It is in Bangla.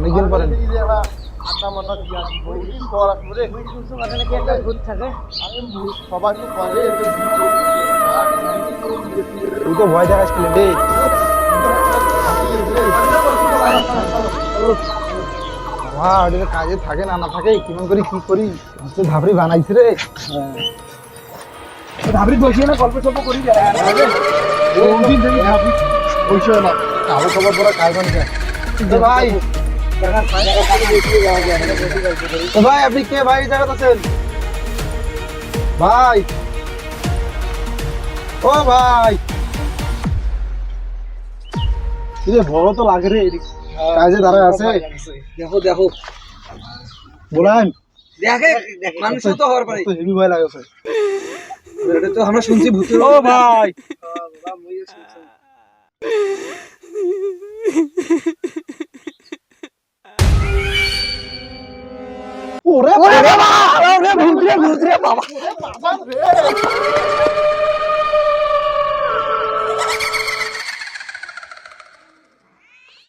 অনেকদিন পরে। পর তুই তো ভয় দেখাচ্ছিলি রে বাবা ওটা কাজে থাকে না না থাকে কেমন করি কি করি? তো ধাপড়ি বানাইছে রে। ধাপড়ি বসিয়ে না গল্প সল্প করি বসিও না। কালো খবর পড়া কাজ বানিয়ে ভাই ভাই আপনি কে ভাই? জায়গা আছেন। ভাই। ও ভাই। বড় তো লাগে রে। কাজে দাঁড়ায় আছে। দেখো দেখো। বলেন। দেখে মানুষ তো হওয়ার পারে। তো হেভি ভয় এটা তো আমরা শুনছি ভূতের ও ভাই। ওরে বাবা! ওরে ভূত রে ভূত রে বাবা!